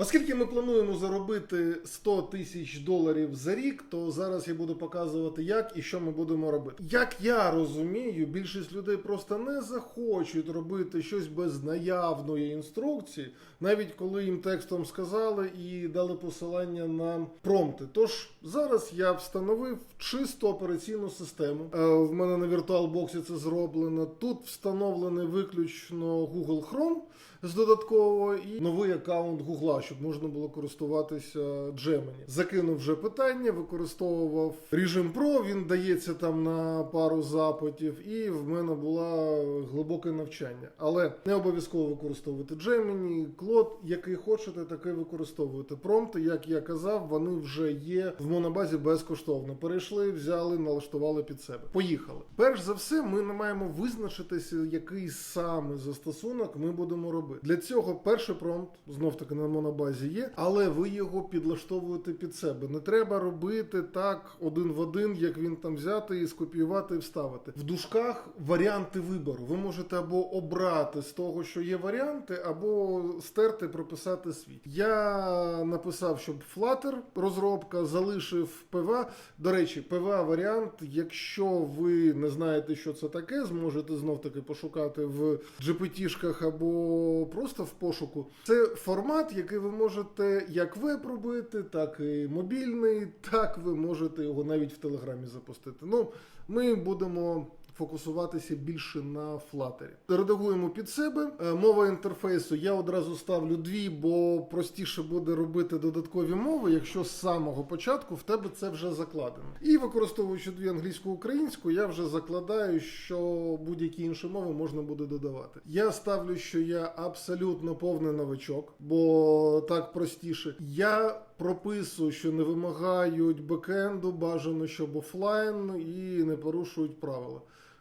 Оскільки ми плануємо заробити 100 тисяч доларів за рік, то зараз я буду показувати, як і що ми будемо робити. Як я розумію, більшість людей просто не захочуть робити щось без наявної інструкції, навіть коли їм текстом сказали і дали посилання на промпти. Тож зараз я встановив чисту операційну систему. Е, В мене на VirtualBox це зроблено. Тут встановлений виключно Google Chrome з додаткового і новий аккаунт Гугла, щоб можна було користуватися Gemini. Закинув вже питання, використовував режим Pro, він дається там на пару запитів, і в мене було глибоке навчання. Але не обов'язково використовувати Gemini, Claude, який хочете, такий використовуйте. Промпти, як я казав, вони вже є в монобазі безкоштовно. Перейшли, взяли, налаштували під себе. Поїхали. Перш за все, ми не маємо визначитися, який саме застосунок ми будемо робити. Для цього перший промпт знов таки на монобазі є, але ви його підлаштовуєте під себе. Не треба робити так один в один, як він там взяти і скопіювати і вставити. В дужках варіанти вибору. Ви можете або обрати з того, що є варіанти, або стерти, прописати свій. Я написав, щоб Flutter розробка залишив PWA. До речі, PWA варіант, якщо ви не знаєте, що це таке, зможете знов таки пошукати в GPT-шках або просто в пошуку. Це формат, який ви можете як веб робити, так і мобільний, так ви можете його навіть в Телеграмі запустити. Ну, ми будемо. Фокусуватися більше на флатері. Редагуємо під себе. Е, Мова інтерфейсу я одразу ставлю дві, бо простіше буде робити додаткові мови, якщо з самого початку в тебе це вже закладено. І використовуючи дві англійську українську, я вже закладаю, що будь-які інші мови можна буде додавати. Я ставлю, що я абсолютно повний новачок, бо так простіше. Я прописую, що не вимагають бекенду, бажано, щоб офлайн і не порушують правила.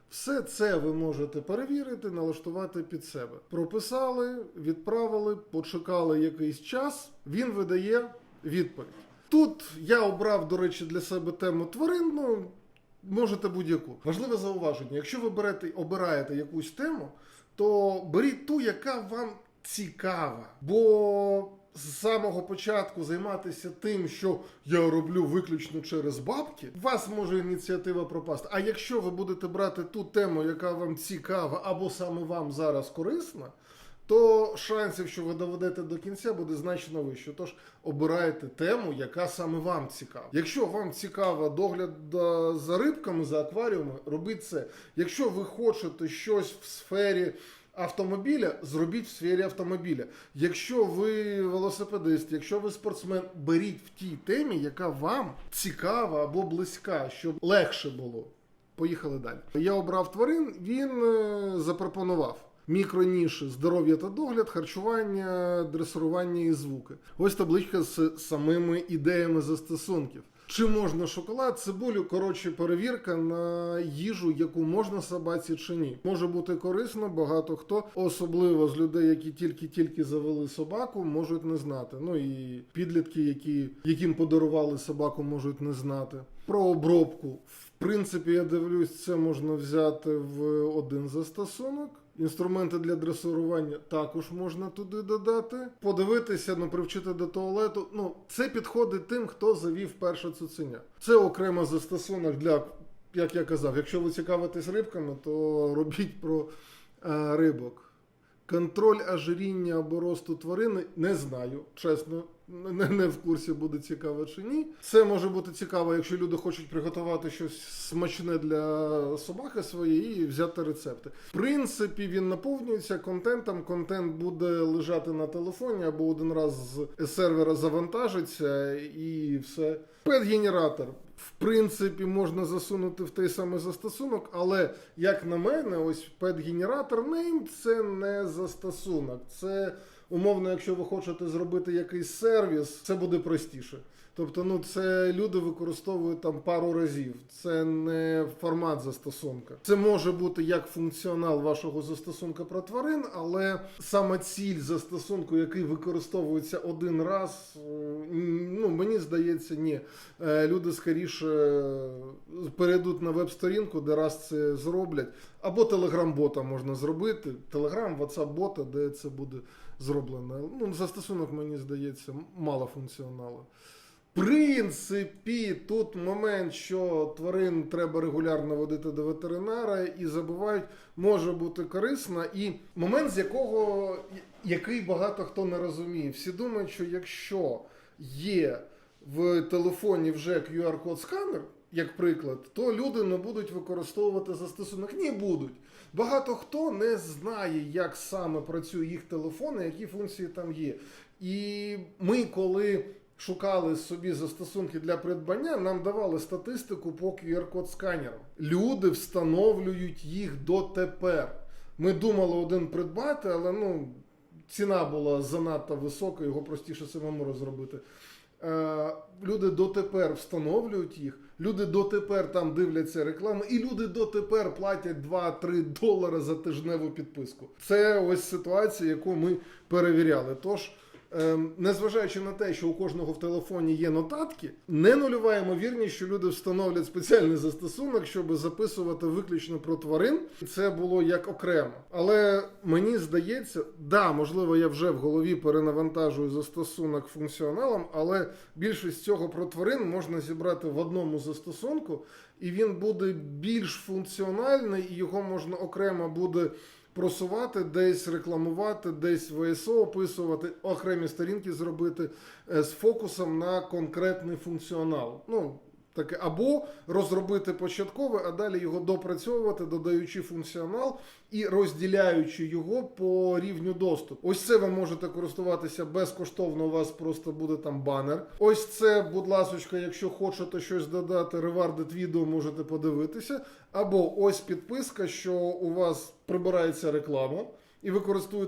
Все це ви можете перевірити, налаштувати під себе. Прописали, відправили, почекали якийсь час, він видає відповідь. Тут я обрав, до речі, для себе тему тварин. Ну, можете будь-яку. Важливе зауваження: якщо ви берете, обираєте якусь тему, то беріть ту, яка вам цікава. Бо з самого початку займатися тим, що я роблю виключно через бабки, у вас може ініціатива пропасти. А якщо ви будете брати ту тему, яка вам цікава, або саме вам зараз корисна, то шансів, що ви доведете до кінця, буде значно вище. Тож обирайте тему, яка саме вам цікава. Якщо вам цікава догляд за рибками, за акваріумами, робіть це. Якщо ви хочете щось в сфері автомобіля, зробіть в сфері автомобіля. Якщо ви велосипедист, якщо ви спортсмен, беріть в тій темі, яка вам цікава або близька, щоб легше було. Поїхали далі. Я обрав тварин, він е, запропонував. Мікроніші, здоров'я та догляд, харчування, дресирування і звуки. Ось табличка з самими ідеями застосунків. Чи можна шоколад, цибулю? Коротше, перевірка на їжу, яку можна собаці чи ні. Може бути корисно, багато хто, особливо з людей, які тільки-тільки завели собаку, можуть не знати. Ну і підлітки, які, яким подарували собаку, можуть не знати. Про обробку. В принципі, я дивлюсь, це можна взяти в один застосунок. Інструменти для дресирування також можна туди додати. Подивитися, ну, привчити до туалету. Ну, це підходить тим, хто завів перше цуценя. Це окремо застосунок для, як я казав, якщо ви цікавитесь рибками, то робіть про е, рибок. Контроль ожиріння або росту тварини не знаю, чесно, не, не в курсі буде цікаво чи ні. Це може бути цікаво, якщо люди хочуть приготувати щось смачне для собаки своєї і взяти рецепти. В принципі, він наповнюється контентом. Контент буде лежати на телефоні або один раз з сервера завантажиться і все. Пет-генератор. В принципі, можна засунути в той самий застосунок, але як на мене, ось пет-генератор name це не застосунок. Це умовно, якщо ви хочете зробити якийсь сервіс, це буде простіше. Тобто, ну це люди використовують там пару разів. Це не формат застосунка. Це може бути як функціонал вашого застосунка про тварин, але саме ціль застосунку, який використовується один раз, ну мені здається, ні. Е, Люди скоріше перейдуть на веб-сторінку, де раз це зроблять, або телеграм-бота можна зробити. Телеграм, WhatsApp-бота, де це буде зроблено. Ну, застосунок, мені здається, мало функціоналу. Принципі, тут момент, що тварин треба регулярно водити до ветеринара і забувають, може бути корисно. І момент, з якого який багато хто не розуміє. Всі думають, що якщо є в телефоні вже QR-код сканер, як приклад, то люди не будуть використовувати застосунок. Ні, будуть. Багато хто не знає, як саме працює їх телефон, які функції там є. І ми, коли шукали собі застосунки для придбання, нам давали статистику по QR-код сканерам. Люди встановлюють їх дотепер. Ми думали один придбати, але ну, ціна була занадто висока, його простіше самому розробити. Е, люди дотепер встановлюють їх, люди дотепер там дивляться рекламу, і люди дотепер платять 2-3 долари за тижневу підписку. Це ось ситуація, яку ми перевіряли. Тож. Ем, Незважаючи на те, що у кожного в телефоні є нотатки, не нульова ймовірність, що люди встановлять спеціальний застосунок, щоб записувати виключно про тварин. Це було як окремо. Але мені здається, да, можливо, я вже в голові перенавантажую застосунок функціоналом, але більшість цього про тварин можна зібрати в одному застосунку, і він буде більш функціональний, і його можна окремо буде просувати, десь рекламувати, десь ВСО описувати, окремі сторінки зробити е, з фокусом на конкретний функціонал. Ну, таке, або розробити початкове, а далі його допрацьовувати, додаючи функціонал і розділяючи його по рівню доступу. Ось це ви можете користуватися безкоштовно. У вас просто буде там банер. Ось це, будь ласочка, якщо хочете щось додати, ревардит відео можете подивитися. Або ось підписка, що у вас прибирається реклама. І ви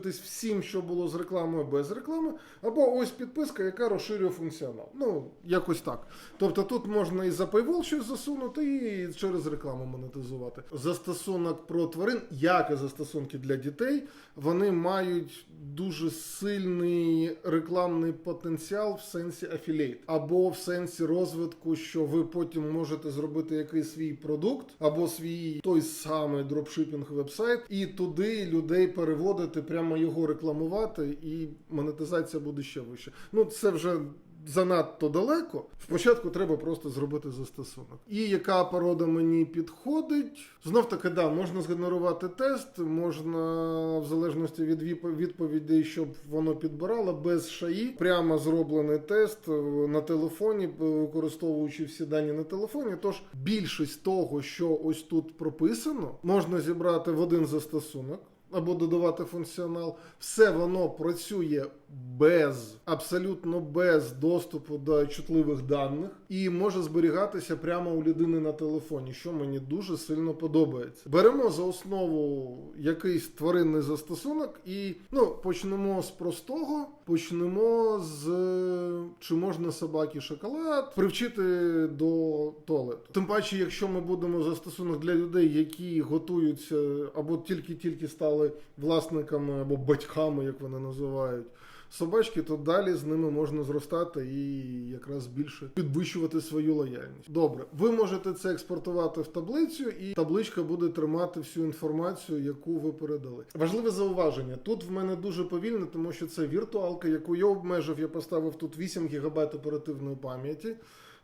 всім, що було з рекламою без реклами, або ось підписка, яка розширює функціонал. Ну, якось так. Тобто тут можна і за paywall щось засунути, і через рекламу монетизувати. Застосунок про тварин, як і застосунки для дітей, вони мають дуже сильний рекламний потенціал в сенсі афілейт, або в сенсі розвитку, що ви потім можете зробити якийсь свій продукт, або свій той самий дропшипінг вебсайт, і туди людей переводити, прямо його рекламувати, і монетизація буде ще вище. Ну це вже. Занадто далеко. Спочатку треба просто зробити застосунок. І яка порода мені підходить? Знов таки, да, можна згенерувати тест, можна в залежності від відповідей, щоб воно підбирало без шаї. Прямо зроблений тест е, на телефоні, е, використовуючи всі дані на телефоні. Тож більшість того, що ось тут прописано, можна зібрати в один застосунок. Або додавати функціонал, все воно працює без абсолютно без доступу до чутливих даних і може зберігатися прямо у людини на телефоні, що мені дуже сильно подобається. Беремо за основу якийсь тваринний застосунок, і ну почнемо з простого. Почнемо з чи можна собаки шоколад привчити до туалету. Тим паче, якщо ми будемо застосунок для людей, які готуються або тільки-тільки стали власниками або батьками, як вони називають. Собачки, то далі з ними можна зростати і якраз більше підвищувати свою лояльність. Добре, ви можете це експортувати в таблицю, і табличка буде тримати всю інформацію, яку ви передали. Важливе зауваження. Тут в мене дуже повільно, тому що це віртуалка, яку я обмежив. Я поставив тут 8 ГБ оперативної пам'яті.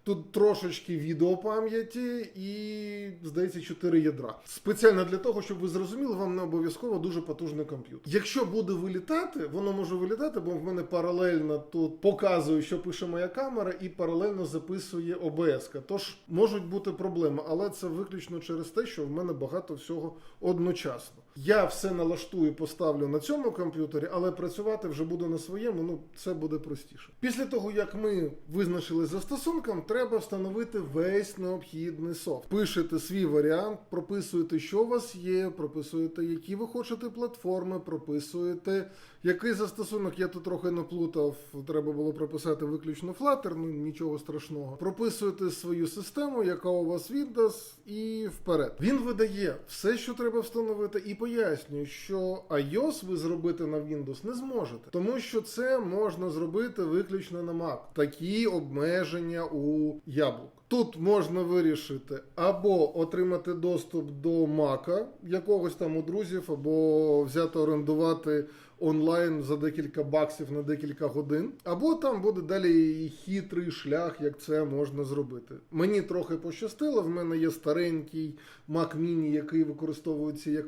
Тут трошечки відеопам'яті і, здається, 4 ядра. Спеціально для того, щоб ви зрозуміли, вам не обов'язково дуже потужний комп'ютер. Якщо буде вилітати, воно може вилітати, бо в мене паралельно тут показує, що пише моя камера, і паралельно записує ОБС. Тож можуть бути проблеми, але це виключно через те, що в мене багато всього одночасно. Я все налаштую, поставлю на цьому комп'ютері, але працювати вже буду на своєму. Ну це буде простіше. Після того, як ми визначили застосунком, треба встановити весь необхідний софт. Пишете свій варіант, прописуєте, що у вас є, прописуєте, які ви хочете платформи, прописуєте, який застосунок. Я тут трохи наплутав, треба було прописати виключно Flutter, ну нічого страшного. Прописуєте свою систему, яка у вас Windows, і вперед. Він видає все, що треба встановити, і пояснює, що iOS ви зробити на Windows не зможете, тому що це можна зробити виключно на Mac. Такі обмеження у яблук. Тут можна вирішити або отримати доступ до Мака якогось там у друзів, або взяти орендувати онлайн за декілька баксів на декілька годин, або там буде далі хитрий шлях, як це можна зробити. Мені трохи пощастило. В мене є старенький Mac Mini, який використовується як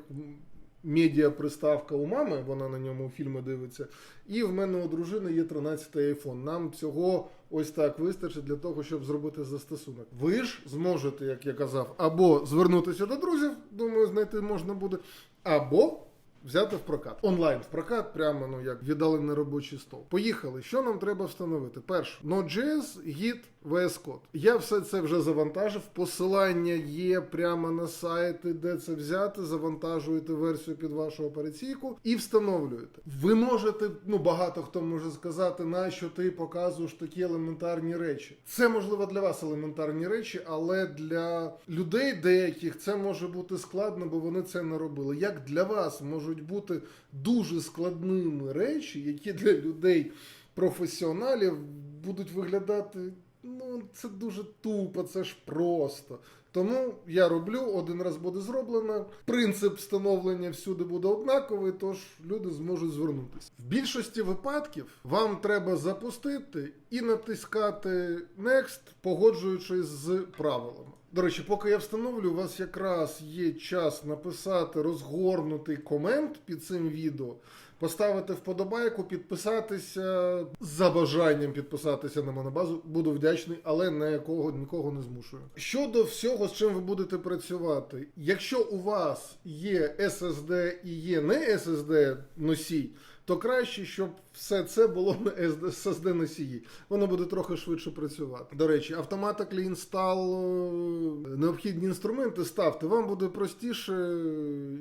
медіа приставка у мами, вона на ньому фільми дивиться. І в мене у дружини є 13-й iPhone. Нам цього ось так вистачить для того, щоб зробити застосунок. Ви ж зможете, як я казав, або звернутися до друзів, думаю, знайти можна буде, або. Взяти в прокат. Онлайн в прокат, прямо ну як віддалений робочий стол. Поїхали. Що нам треба встановити? Перше, Node.js, Git, VS Code. Я все це вже завантажив. Посилання є прямо на сайти, де це взяти. Завантажуєте версію під вашу операційку і встановлюєте. Ви можете, ну багато хто може сказати, нащо ти показуєш такі елементарні речі. Це можливо для вас елементарні речі, але для людей деяких це може бути складно, бо вони це не робили. Як для вас можуть бути дуже складними речі, які для людей професіоналів будуть виглядати. Ну, це дуже тупо, це ж просто. Тому я роблю, один раз буде зроблено. Принцип встановлення всюди буде однаковий, тож люди зможуть звернутися. В більшості випадків вам треба запустити і натискати Next, погоджуючись з правилами. До речі, поки я встановлю, у вас якраз є час написати розгорнутий комент під цим відео, поставити вподобайку, підписатися за бажанням підписатися на монобазу. Буду вдячний, але на нікого не змушую. Щодо всього, з чим ви будете працювати, якщо у вас є SSD і є не SSD носій, то краще, щоб все це було на SSD носії. Воно буде трохи швидше працювати. До речі, Automatically Install е, необхідні інструменти ставте. Вам буде простіше,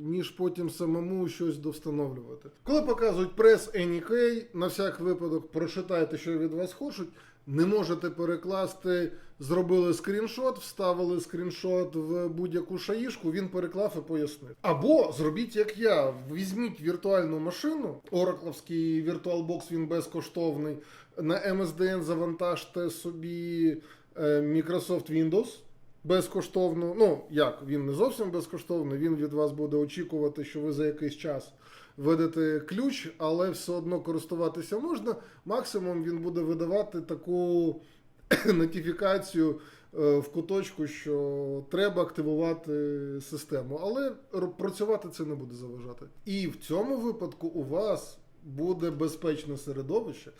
ніж потім самому щось довстановлювати. Коли показують Press Any на всяк випадок прочитайте, що від вас хочуть. Не можете перекласти, зробили скріншот, вставили скріншот в будь-яку шаїшку, він переклав і пояснив. Або зробіть як я: візьміть віртуальну машину, Оракловський VirtualBox, він безкоштовний. На MSDN завантажте собі е, Microsoft Windows. Безкоштовно, ну як він не зовсім безкоштовний, він від вас буде очікувати, що ви за якийсь час видати ключ, але все одно користуватися можна. Максимум він буде видавати таку нотифікацію е, в куточку, що треба активувати систему, але працювати це не буде заважати. І в цьому випадку у вас буде безпечне середовище.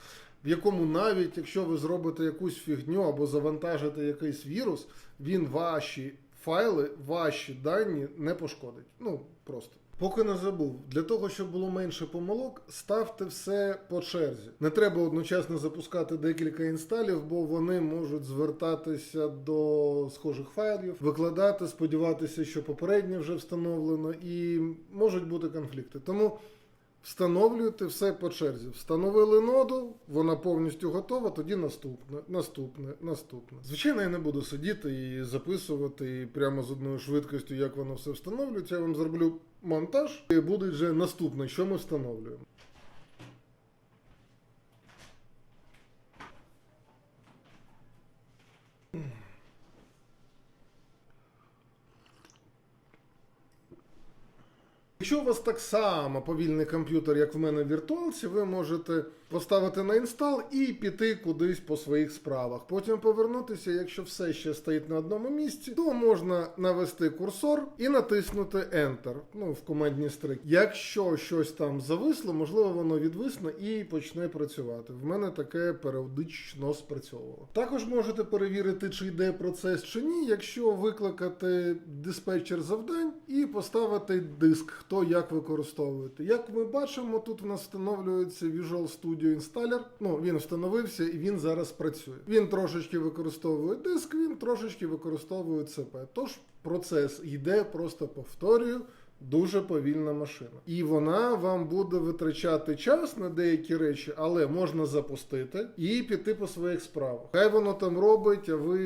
В якому навіть якщо ви зробите якусь фігню або завантажите якийсь вірус, він ваші файли, ваші дані не пошкодить. Ну просто. Поки не забув, для того, щоб було менше помилок, ставте все по черзі. Не треба одночасно запускати декілька інсталів, бо вони можуть звертатися до схожих файлів, викладати, сподіватися, що попереднє вже встановлено, і можуть бути конфлікти. Тому встановлюйте все по черзі. Встановили ноду, вона повністю готова, тоді наступне, наступне, наступне. Звичайно, я не буду сидіти і записувати і прямо з одною швидкістю, як воно все встановлюється. Я вам зроблю монтаж, і буде вже наступне, що ми встановлюємо. Якщо у вас так само повільний комп'ютер, як в мене в віртуалці, ви можете поставити на інстал і піти кудись по своїх справах. Потім повернутися, якщо все ще стоїть на одному місці, то можна навести курсор і натиснути Enter. Ну, в командній строкі. Якщо щось там зависло, можливо, воно відвисне і почне працювати. В мене таке періодично спрацьовувало. Також можете перевірити, чи йде процес чи ні, якщо викликати диспетчер завдань і поставити диск. Хто хто як використовуєте. Як ми бачимо, тут в нас встановлюється Visual Studio Installer. Ну, він встановився і він зараз працює. Він трошечки використовує диск, він трошечки використовує ЦП. Тож процес йде, просто повторюю. Дуже повільна машина. І вона вам буде витрачати час на деякі речі, але можна запустити і піти по своїх справах. Хай воно там робить, а ви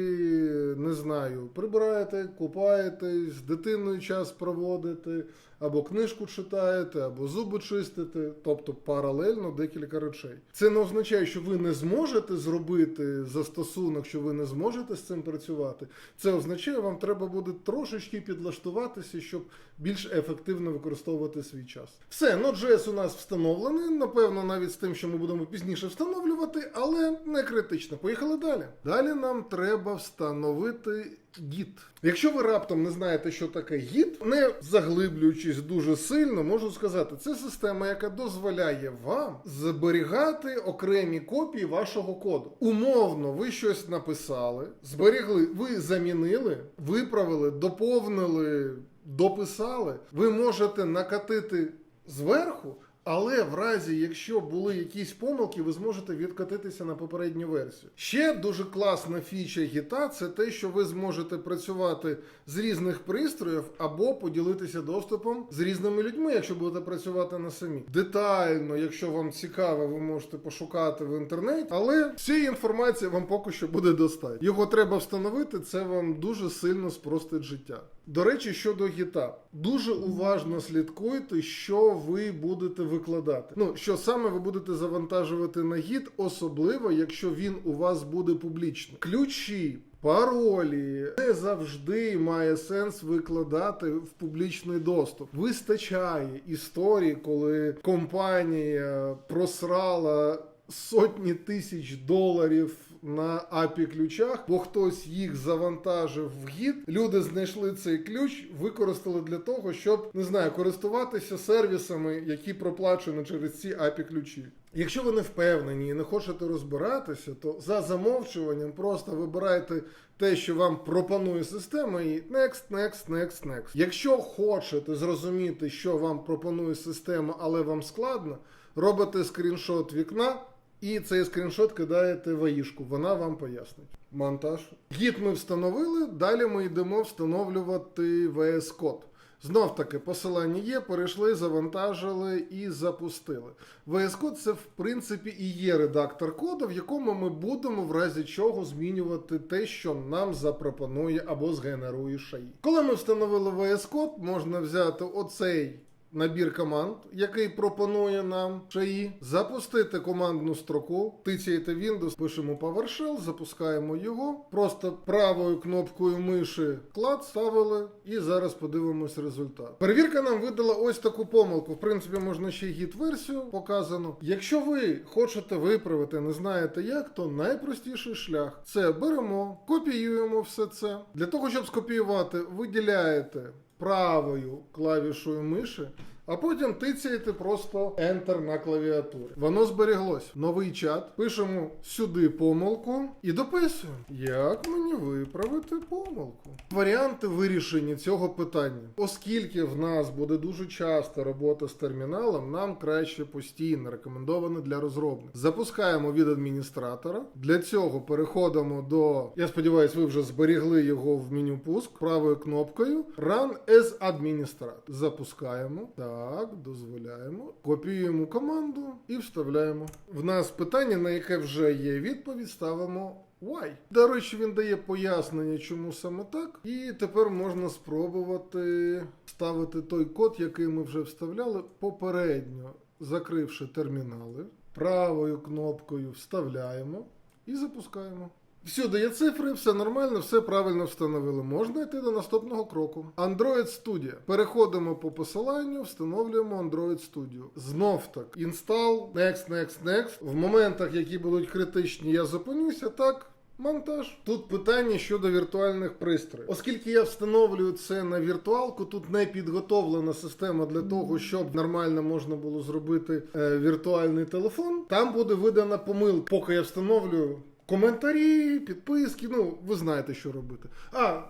не знаю, прибираєте, купаєтесь, з дитиною час проводите, або книжку читаєте, або зуби чистите, тобто паралельно декілька речей. Це не означає, що ви не зможете зробити застосунок, що ви не зможете з цим працювати. Це означає, вам треба буде трошечки підлаштуватися, щоб більш ефективно використовувати свій час. Все, Node.js у нас встановлений, напевно, навіть з тим, що ми будемо пізніше встановлювати, але не критично. Поїхали далі. Далі нам треба встановити Git. Якщо ви раптом не знаєте, що таке Git, не заглиблюючись дуже сильно, можу сказати, це система, яка дозволяє вам зберігати окремі копії вашого коду. Умовно, ви щось написали, зберігли, ви замінили, виправили, доповнили, дописали. Ви можете накатити зверху. Але в разі, якщо були якісь помилки, ви зможете відкатитися на попередню версію. Ще дуже класна фіча гіта це те, що ви зможете працювати з різних пристроїв або поділитися доступом з різними людьми, якщо будете працювати на самі. Детально, якщо вам цікаво, ви можете пошукати в інтернеті, але цієї інформації вам поки що буде достатньо. Його треба встановити, це вам дуже сильно спростить життя. До речі, щодо гіта, дуже уважно слідкуйте, що ви будете викладати. Ну, що саме ви будете завантажувати на гіт, особливо, якщо він у вас буде публічним. Ключі. Паролі не завжди має сенс викладати в публічний доступ. Вистачає історії, коли компанія просрала сотні тисяч доларів на API ключах, бо хтось їх завантажив в гід. Люди знайшли цей ключ, використали для того, щоб не знаю, користуватися сервісами, які проплачені через ці API ключі. Якщо ви не впевнені і не хочете розбиратися, то за замовчуванням просто вибирайте те, що вам пропонує система, і next, next, next, next. Якщо хочете зрозуміти, що вам пропонує система, але вам складно, робите скріншот вікна. І цей скріншот кидаєте в аїшку, вона вам пояснить. Монтаж. Гід ми встановили, далі ми йдемо встановлювати VS Code. Знов таки, посилання є, перейшли, завантажили і запустили. VS Code це в принципі і є редактор коду, в якому ми будемо в разі чого змінювати те, що нам запропонує або згенерує шаї. Коли ми встановили VS Code, можна взяти оцей набір команд, який пропонує нам шаї, запустити командну строку, тицяєте Windows, пишемо PowerShell, запускаємо його. Просто правою кнопкою миші клад ставили, і зараз подивимось результат. Перевірка нам видала ось таку помилку. В принципі, можна ще й гід-версію показано. Якщо ви хочете виправити, не знаєте як, то найпростіший шлях це беремо, копіюємо все це. Для того, щоб скопіювати, виділяєте правою клавішою миші, а потім тицяєте просто Enter на клавіатурі. Воно зберіглось. Новий чат. Пишемо сюди помилку і дописуємо. Як мені виправити помилку? Варіанти вирішення цього питання. Оскільки в нас буде дуже часто робота з терміналом, нам краще постійно рекомендовано для розробників. Запускаємо від адміністратора. Для цього переходимо до. Я сподіваюся, ви вже зберігли його в меню пуск правою кнопкою. Run as administrator. Запускаємо. Так, дозволяємо. Копіюємо команду і вставляємо. В нас питання, на яке вже є відповідь, ставимо. Why? До речі, він дає пояснення, чому саме так. І тепер можна спробувати ставити той код, який ми вже вставляли попередньо, закривши термінали. Правою кнопкою вставляємо і запускаємо. Всюди є цифри, все нормально, все правильно встановили. Можна йти до наступного кроку. Android Studio. Переходимо по посиланню, встановлюємо Android Studio. Знов так. Install, next, next, next. В моментах, які будуть критичні, я зупинюся. Так. Монтаж. Тут питання щодо віртуальних пристроїв. Оскільки я встановлюю це на віртуалку, тут не підготовлена система для того, щоб нормально можна було зробити е, віртуальний телефон. Там буде видана помилка, поки я встановлюю коментарі, підписки. Ну, ви знаєте, що робити. А,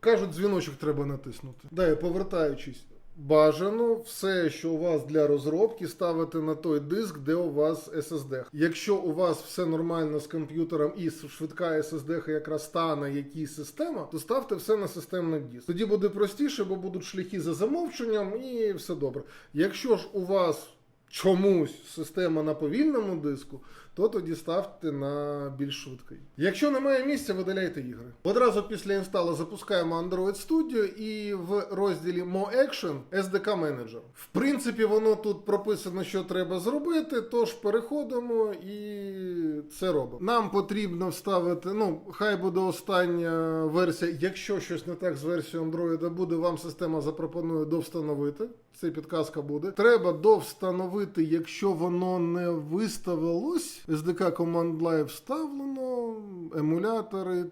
кажуть, дзвіночок треба натиснути. Далі, повертаючись. Бажано все, що у вас для розробки, ставити на той диск, де у вас SSD. Якщо у вас все нормально з комп'ютером і швидка SSD якраз стане якась система, то ставте все на системний диск. Тоді буде простіше, бо будуть шляхи за замовченням і все добре. Якщо ж у вас чомусь система на повільному диску, то тоді ставте на більш швидкий. Якщо немає місця, видаляйте ігри. Одразу після інсталу запускаємо Android Studio і в розділі More Action SDK Manager. В принципі, воно тут прописано, що треба зробити, тож переходимо і це робимо. Нам потрібно вставити, ну, хай буде остання версія. Якщо щось не так з версією Android буде, вам система запропонує довстановити. Це підказка буде. Треба довстановити, якщо воно не виставилось. SDK Command Line вставлено, емулятори.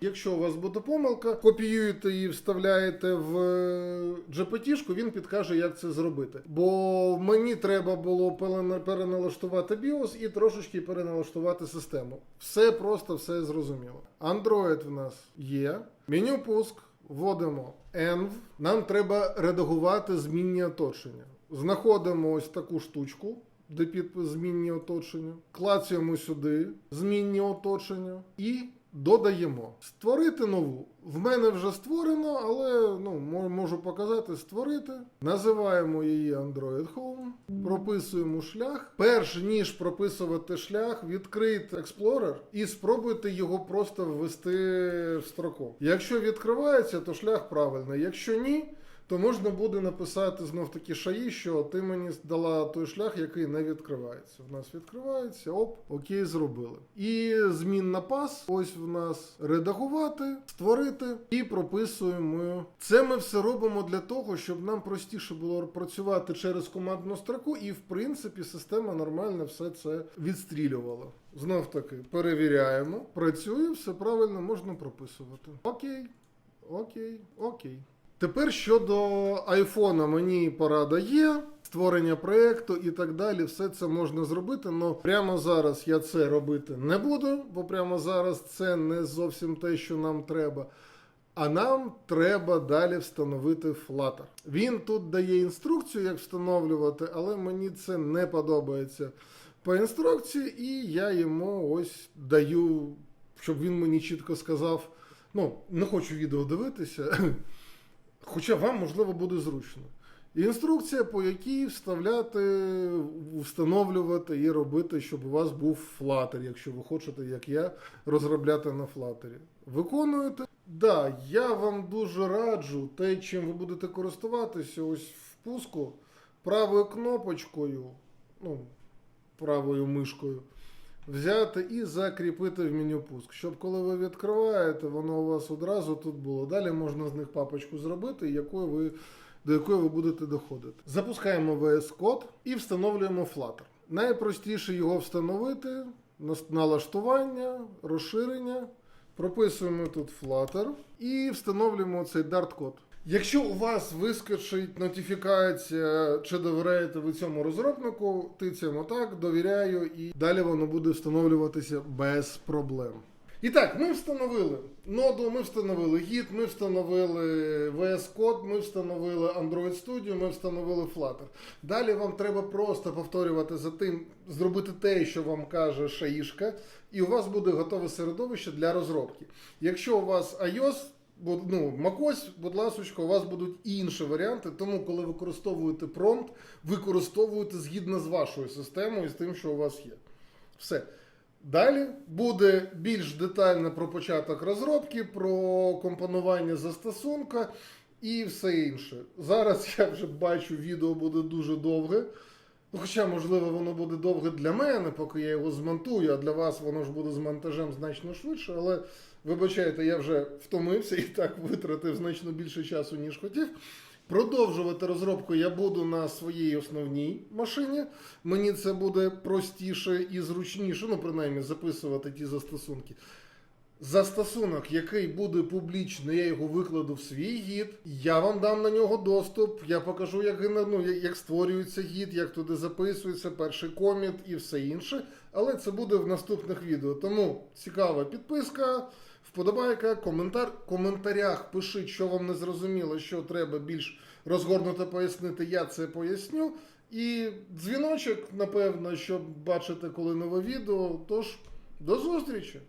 Якщо у вас буде помилка, копіюєте і вставляєте в GPT-шку, він підкаже, як це зробити. Бо мені треба було переналаштувати BIOS і трошечки переналаштувати систему. Все просто, все зрозуміло. Android в нас є. Меню пуск. Вводимо env. Нам треба редагувати змінні оточення. Знаходимо ось таку штучку, де підпис змінні оточення. Клацаємо сюди змінні оточення і додаємо. Створити нову. В мене вже створено, але ну, можу показати створити. Називаємо її Android Home. Прописуємо шлях. Перш ніж прописувати шлях, відкрийте Explorer і спробуйте його просто ввести в строку. Якщо відкривається, то шлях правильний. Якщо ні, то можна буде написати знов таки шаї, що ти мені дала той шлях, який не відкривається. В нас відкривається, оп, окей, зробили. І змін на пас. Ось в нас редагувати, створити і прописуємо. Це ми все робимо для того, щоб нам простіше було працювати через командну строку, і в принципі система нормально все це відстрілювала. Знов таки перевіряємо, працює, все правильно можна прописувати. Окей, окей, окей. Тепер щодо айфона, мені порада є. Створення проєкту і так далі, все це можна зробити. але прямо зараз я це робити не буду, бо прямо зараз це не зовсім те, що нам треба. А нам треба далі встановити Flutter. Він тут дає інструкцію, як встановлювати, але мені це не подобається по інструкції, і я йому ось даю, щоб він мені чітко сказав. Ну, не хочу відео дивитися. Хоча вам, можливо, буде зручно. Інструкція, по якій вставляти, встановлювати і робити, щоб у вас був Flutter, якщо ви хочете, як я, розробляти на Flutter. Виконуєте? Да, я вам дуже раджу те, чим ви будете користуватися, ось в пуску правою кнопочкою, ну, правою мишкою, взяти і закріпити в меню пуск. Щоб коли ви відкриваєте, воно у вас одразу тут було. Далі можна з них папочку зробити, якою ви, до якої ви будете доходити. Запускаємо VS Code і встановлюємо Flutter. Найпростіше його встановити, налаштування, розширення. Прописуємо тут Flutter і встановлюємо цей Dart-код. Якщо у вас вискочить нотифікація, чи довіряєте ви цьому розробнику, тицяємо так, довіряю, і далі воно буде встановлюватися без проблем. І так, ми встановили ноду, ми встановили Git, ми встановили VS Code, ми встановили Android Studio, ми встановили Flutter. Далі вам треба просто повторювати за тим, зробити те, що вам каже шаїшка, і у вас буде готове середовище для розробки. Якщо у вас iOS, ну, macOS, будь ласка, у вас будуть і інші варіанти, тому коли використовуєте промпт, використовуєте згідно з вашою системою і з тим, що у вас є. Все. Далі буде більш детально про початок розробки, про компонування застосунка і все інше. Зараз я вже бачу, відео буде дуже довге. Ну, Хоча, можливо, воно буде довге для мене, поки я його змонтую, а для вас воно ж буде з монтажем значно швидше. Але вибачайте, я вже втомився і так витратив значно більше часу, ніж хотів. Продовжувати розробку я буду на своїй основній машині. Мені це буде простіше і зручніше, ну, принаймні, записувати ті застосунки. Застосунок, який буде публічний, я його викладу в свій гід. Я вам дам на нього доступ. Я покажу, як, ну, як створюється гід, як туди записується перший коміт і все інше. Але це буде в наступних відео. Тому цікава підписка, вподобайка, коментар. В коментарях пишіть, що вам не зрозуміло, що треба більш розгорнуто пояснити. Я це поясню. І дзвіночок, напевно, щоб бачити, коли нове відео. Тож, до зустрічі!